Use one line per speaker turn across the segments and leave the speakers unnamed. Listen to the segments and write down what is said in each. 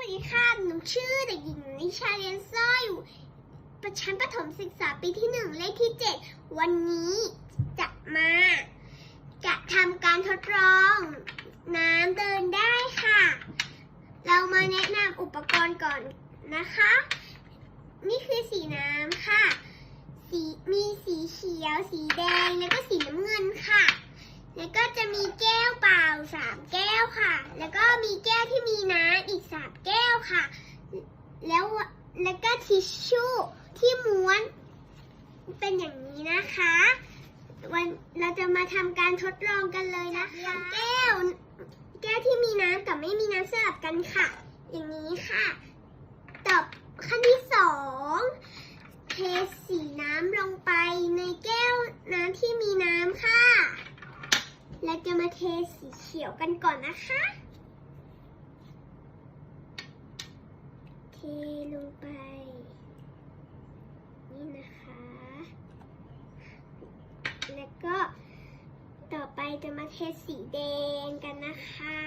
วัสดีค่ะ หนูชื่อเด็กหญิงนิชาเรียนสร้อยอยู่ประชั้นประถมศึกษาปีที่หนึ่งเลขที่เจ็ดวันนี้จะมา จะทำการทดลอง น้ำเดินได้ค่ะ เรามาแนะนำอุปกรณ์ก่อนนะคะ นี่คือสีน้ำค่ะ สีมีสีเขียว สีแดง แล้วก็สีน้ำเงินค่ะ แล้วก็จะมีแก้วเปล่าสามแก้วค่ะ แล้วก็มีแก้วที่มีน้ำอีกสามแก้ว ค่ะ แล้วแล้วก็ทิชชู่ที่ม้วนเป็นอย่างนี้นะคะ วันเราจะมาทำการทดลองกันเลยนะคะแก้ว แก้วที่มีน้ำกับไม่มีน้ำสลับกันค่ะ อย่างนี้ค่ะต่อขั้นที่สองเทสีน้ำลงไปในแก้วน้ำที่มีน้ำค่ะเราจะมาเทสีเขียวกันก่อนนะคะ เท ลงไป นี่นะคะ แล้วก็ต่อไปจะมาเทสีแดงกันนะคะ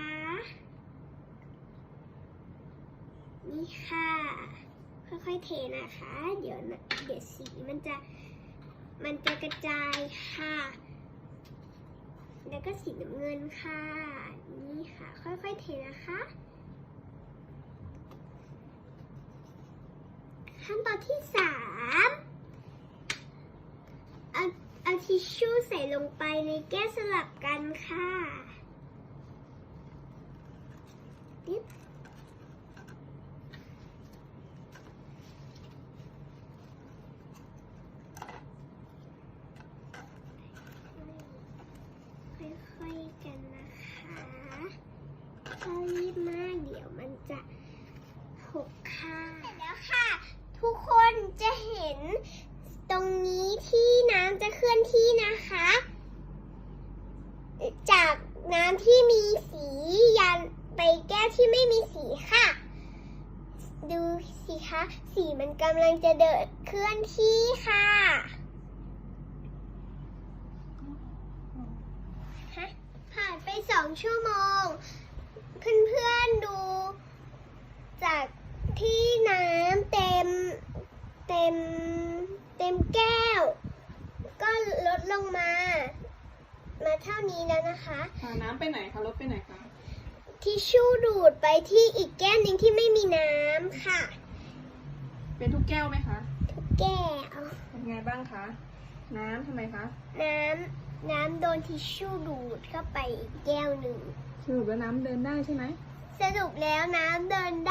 นี่ค่ะ ค่อยๆเทนะคะ เดี๋ยวเดี๋ยวสีมันจะมันจะกระจายค่ะ แล้วก็สีน้ำเงินค่ะ นี่ค่ะ ค่อยๆเทนะคะ ขั้นตอนที่สามเอาเอาทิชชู่ใส่ลงไปในแก้วสลับกันค่ะติ๊บค่อยๆกันนะคะถ้ารีบมากเดี๋ยวมันจะหกค่ะเสร็จแล้วค่ะ ทุกคนจะเห็นตรงนี้ที่น้ำจะเคลื่อนที่นะคะ จากน้ำที่มีสียันไปแก้วที่ไม่มีสีค่ะ ดูสิคะ สีมันกำลังจะเดินเคลื่อนที่ค่ะฮะผ่านไปสองชั่วโมง เพื่อนๆดูจากที่น้ำเต็ม เต็มเต็มแก้ว ก็ลดลงมา มาเท่านี้แล้วนะคะ
พาน้ำไปไหนคะรถไปไหนคะ
ทิชชู่ดูดไปที่อีกแก้วหนึ่งที่ไม่มีน้ำค่ะ
เป็นทุกแก้วไหมคะ
ทุกแก้ว
เป็นไงบ้างคะ น้ำทำไมคะ
น้ำน้ำโดนทิชชู่ดูดเข้าไปอีกแก้วหนึ่ง
สรุปแล้วน้ำเดินได้ใช่ไหม
สรุปแล้วน้ำเดินได้